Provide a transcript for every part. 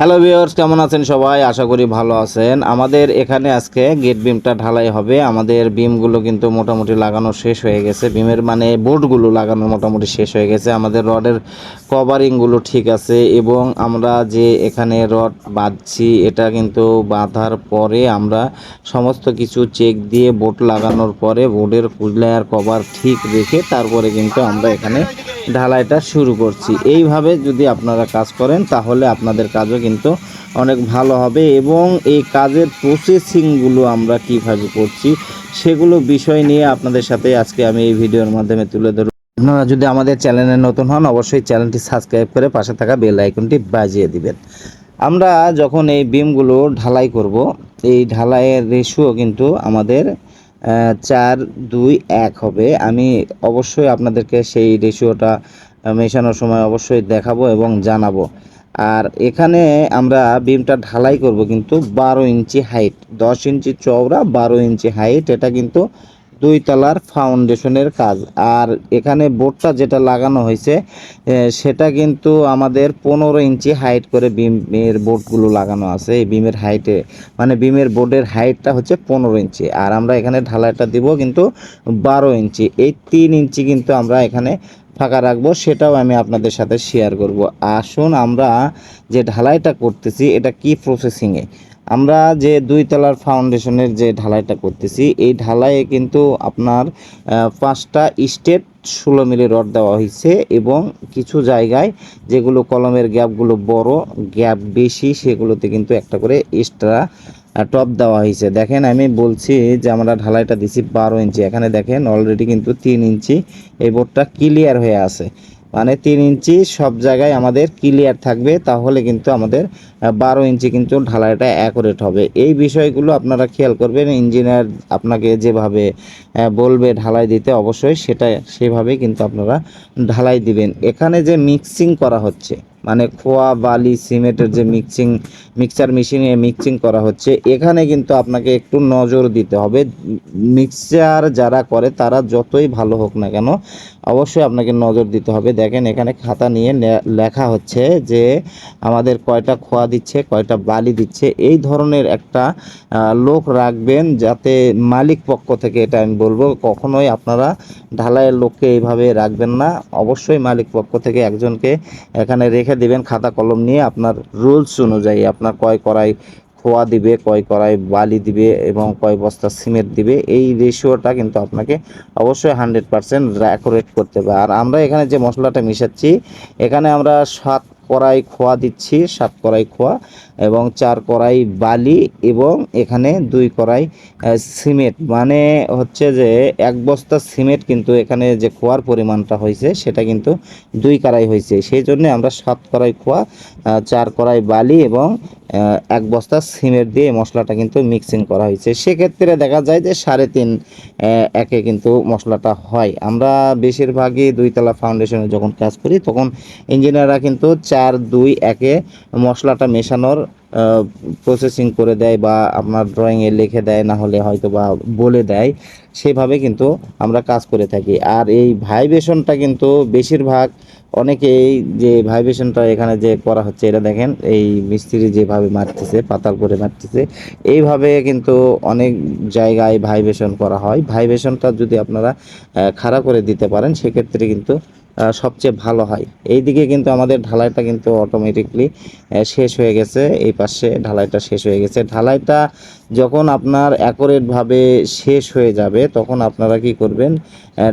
Hello viewers কেমন আছেন সবাই? আশা করি ভালো আছেন। আমাদের এখানে আজকে গেট বিমটা ঢালাই হবে। আমাদের বিমগুলো কিন্তু মোটামুটি লাগানো শেষ হয়ে গেছে। বিমের মানে বোর্ডগুলো লাগানো মোটামুটি শেষ হয়ে গেছে। আমাদের রডের কভারিংগুলো ঠিক আছে এবং আমরা যে এখানে রড বাঁধছি, এটা কিন্তু বাঁধার পরে আমরা সমস্ত কিছু চেক দিয়ে বোর্ড লাগানোর পরে বোর্ডের লেয়ার কভার ঠিক রেখে তারপরে কিন্তু আমরা এখানে ঢালাইটা শুরু করছি। এইভাবে যদি আপনারা কাজ করেন, তাহলে আপনাদের কাজও কিন্তু অনেক ভালো হবে এবং এই কাজের প্রসেসিংগুলো আমরা কীভাবে করছি, সেগুলো বিষয় নিয়ে আপনাদের সাথে আজকে আমি এই ভিডিওর মাধ্যমে তুলে ধরব। আপনারা যদি আমাদের চ্যানেলে নতুন হন, অবশ্যই চ্যানেলটি সাবস্ক্রাইব করে পাশে থাকা বেল আইকনটি বাজিয়ে দিবেন। আমরা যখন এই বিমগুলো ঢালাই করব, এই ঢালাইয়ের রেশিও কিন্তু আমাদের চার, দুই, এক হবে। আমি অবশ্যই আপনাদেরকে সেই রেশিওটা মেশানোর সময় অবশ্যই দেখাবো এবং জানাব। আর এখানে আমরা বিমটা ঢালাই করব কিন্তু বারো ইঞ্চি হাইট দশ ইঞ্চি চওড়া, বারো ইঞ্চি হাইট এটা কিন্তু দুই তলার ফাউন্ডেশনের কাজ। আর এখানে বোর্ডটা যেটা লাগানো হয়েছে সেটা কিন্তু আমাদের পনেরো ইঞ্চি হাইট করে বিমের বোর্ডগুলো লাগানো আছে। এই বিমের হাইটে মানে বিমের বোর্ডের হাইটটা হচ্ছে পনেরো ইঞ্চি। আর আমরা এখানে ঢালাইটা দিব কিন্তু বারো ইঞ্চি। এই তিন ইঞ্চি কিন্তু আমরা এখানে ফাঁকা রাখব, সেটাও আমি আপনাদের সাথে শেয়ার করব। আসুন আমরা যে ঢালাইটা করতেছি, এটা কি প্রসেসিংয়ে আমরা যে দুই তলার ফাউন্ডেশনের যে ঢালাইটা করতেছি, এই ঢালাইয়ে কিন্তু আপনার পাঁচটা স্টেট ষোলো মিলি রড দেওয়া হয়েছে এবং কিছু জায়গায় যেগুলো কলমের গ্যাপগুলো বড় গ্যাপ বেশি, সেগুলোতে কিন্তু একটা করে এক্সট্রা টপ দেওয়া হয়েছে। দেখেন, আমি বলছি যে আমরা ঢালাইটা দিছি বারো ইঞ্চি। এখানে দেখেন অলরেডি কিন্তু তিন ইঞ্চি এই বোর্ডটা ক্লিয়ার হয়ে আছে। মানে তিন ইঞ্চি সব জায়গায় আমাদের ক্লিয়ার থাকবে, তাহলে কিন্তু আমাদের বারো ইঞ্চি কিন্তু ঢালাইটা অ্যাকুরেট হবে। এই বিষয়গুলো আপনারা খেয়াল করবেন ইঞ্জিনিয়ার আপনাকে যেভাবে বলবে ঢালাই দিতে, অবশ্যই সেটা, সেভাবেই কিন্তু আপনারা ঢালাই দিবেন। এখানে যে মিক্সিং করা হচ্ছে মানে খোয়া বালি, সিমেন্টের যে মিক্সিং মিক্সার মেশিনে মিক্সিং করা হচ্ছে, এখানে কিন্তু আপনাকে একটু নজর দিতে হবে। মিক্সার যারা করে, তারা যতই ভালো হোক না কেন, অবশ্যই আপনাকে নজর দিতে হবে। দেখেন, এখানে খাতা নিয়ে লেখা হচ্ছে যে, আমাদের কয়টা খোয়া দিচ্ছে, কয়টা বালি দিচ্ছে। এই ধরনের একটা লোক রাখবেন যাতে মালিক পক্ষ থেকে এটা আমি বলব, কখনোই আপনারা ঢালাইয়ের লোককে এইভাবে রাখবেন না। অবশ্যই মালিক পক্ষ থেকে একজনকে এখানে রেখে দিবেন, খাতা কলম নিয়ে আপনার রুলস অনুযায়ী আপনার কয় করাই খোয়া দিবে, কয় কড়াই বালি দিবে এবং কয় বস্তা সিমেন্ট দিবে, এই রেশিওটা কিন্তু আপনাকে অবশ্যই হান্ড্রেড পারসেন্ট অ্যাকুরেট করতে হবে। আর আমরা এখানে যে মশলাটা মিশাচ্ছি, এখানে আমরা সাত কড়াই খোয়া দিচ্ছি, সাত কড়াই খোয়া এবং চার কড়াই বালি এবং এখানে দুই কড়াই সিমেন্ট। মানে হচ্ছে যে এক বস্তা সিমেন্ট কিন্তু এখানে যে খোয়ার পরিমাণটা হয়েছে সেটা কিন্তু দুই কড়াই হয়েছে। সেই জন্য আমরা সাত কড়াই খোয়া চার কড়াই বালি এবং এক বস্তা সিমের দিয়ে মশলাটা কিন্তু মিক্সিং করা হয়েছে। সেক্ষেত্রে দেখা যায় যে সাড়ে তিন একে কিন্তু মশলাটা হয়। আমরা বেশিরভাগই দুইতলা ফাউন্ডেশনে যখন কাজ করি, তখন ইঞ্জিনিয়াররা কিন্তু চার, দুই, একে মশলাটা মেশানোর প্রসেসিং করে দেয় বা আপনার ড্রয়িংয়ে লিখে দেয়, না হলে হয়তো বা বলে দেয়, সেভাবে কিন্তু আমরা কাজ করে থাকি। আর এই ভাইব্রেশনটা কিন্তু বেশিরভাগ অনেকেই যে ভাইব্রেশনটা এখানে যে করা হচ্ছে, এটা দেখেন, এই মিস্ত্রি যেভাবে মারতেছে, পাতাল করে মারতেছে, এইভাবে কিন্তু অনেক জায়গায় ভাইব্রেশন করা হয়। ভাইব্রেশনটা যদি আপনারা খাড়া করে দিতে পারেন, সেক্ষেত্রে কিন্তু সবচেয়ে ভালো হয়। এই দিকে কিন্তু আমাদের ঢালাইটা কিন্তু অটোমেটিকলি শেষ হয়ে গেছে। এই পাশে ঢালাইটা শেষ হয়ে গেছে। ঢালাইটা যখন আপনার অ্যাকোরেটভাবে শেষ হয়ে যাবে, তখন আপনারা কি করবেন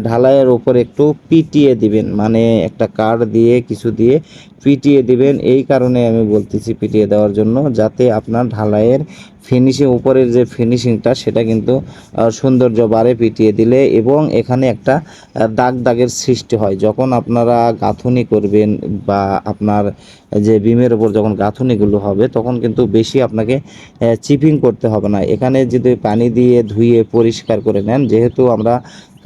ঢালাইয়ের উপর একটু পিটিয়ে দিবেন। মানে একটা কার্ড দিয়ে, কিছু দিয়ে পিটিয়ে দিবেন। এই কারণে আমি বলতেছি পিটিয়ে দেওয়ার জন্য, যাতে আপনার ঢালাইয়ের ফিনিশিং উপরের যে ফিনিশিংটা সেটা কিন্তু সৌন্দর্য বাড়ে পিটিয়ে দিলে এবং এখানে একটা দাগ দাগের সৃষ্টি হয়। যখন আপনারা গাঁথুনি করবেন বা আপনার যে বিমের ওপর যখন গাঁথুনিগুলো হবে, তখন কিন্তু বেশি আপনাকে চিপিং করতে হবে না। এখানে যদি পানি দিয়ে ধুয়ে পরিষ্কার করে নেন, যেহেতু আমরা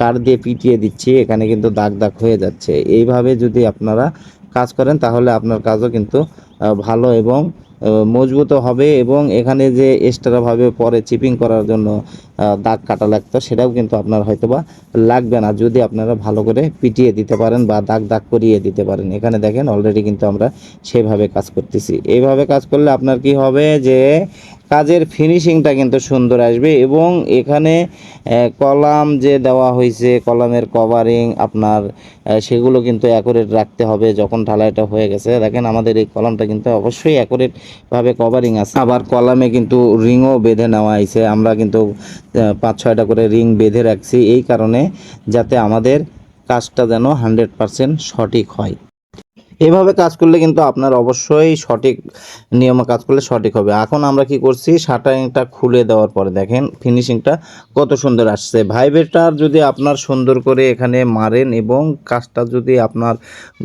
কাঠ দিয়ে পিটিয়ে দিচ্ছি, এখানে কিন্তু দাগ দাগ হয়ে যাচ্ছে। এইভাবে যদি আপনারা কাজ করেন, তাহলে আপনার কাজও কিন্তু ভালো এবং মজবুত হবে এবং এখানে যে এক্সট্রাভাবে পরে চিপিং করার জন্য দাগ কাটা লাগতো, সেটাও কিন্তু আপনার হয়তোবা লাগবে না। যদি আপনারা ভালো করে পিটিয়ে দিতে পারেন বা দাগ দাগ করিয়ে দিতে পারেন। এখানে দেখেন অলরেডি কিন্তু আমরা সেভাবে কাজ করতেছি। এইভাবে কাজ করলে আপনার কি হবে যে, কাজের ফিনিশিংটা কিন্তু সুন্দর আসবে এবং এখানে কলাম যে দেওয়া হয়েছে, কলামের কভারিং আপনার সেগুলো কিন্তু অ্যাকুরেট রাখতে হবে যখন ঢালাইটা হয়ে গেছে। দেখেন আমাদের এই কলামটা কিন্তু অবশ্যই অ্যাকুরেট ভাবে কভারিং আছে। আবার কলামে কিন্তু রিংও বেঁধে নেওয়া হয়েছে। আমরা কিন্তু পাঁচ ছয়টা করে রিং বেঁধে রাখছি। এই কারণে যাতে আমাদের কাজটা যেন হান্ড্রেড পারসেন্ট সঠিক হয়। এভাবে কাজ করলে কিন্তু আপনার অবশ্যই সঠিক নিয়মে কাজ করলে সঠিক হবে। এখন আমরা কি করছি? শাটারিংটা খুলে দেওয়ার পরে দেখেন ফিনিশিংটা কত সুন্দর আসছে। ভাইবেটার যদি আপনার সুন্দর করে এখানে মারেন এবং কাজটা যদি আপনার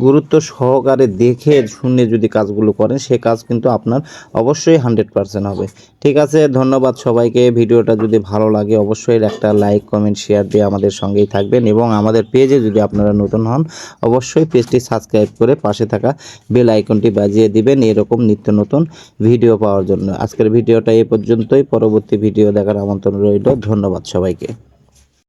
গুরুত্ব সহকারে দেখে শুনে যদি কাজগুলো করেন, সে কাজ কিন্তু আপনার অবশ্যই হান্ড্রেড পারসেন্ট হবে। ঠিক আছে, ধন্যবাদ সবাইকে। ভিডিওটা যদি ভালো লাগে অবশ্যই একটা লাইক, কমেন্ট শেয়ার দিয়ে আমাদের সঙ্গেই থাকবেন এবং আমাদের পেজে যদি আপনারা নতুন হন, অবশ্যই পেজটি সাবস্ক্রাইব করে পাশে থাকা বেল আইকনটি বাজিয়ে দিবেন এরকম নিত্য নতুন ভিডিও পাওয়ার জন্য। আজকের ভিডিওটা এ পর্যন্তই। পরবর্তী ভিডিও দেখার আমন্ত্রণ রইল। ধন্যবাদ সবাইকে।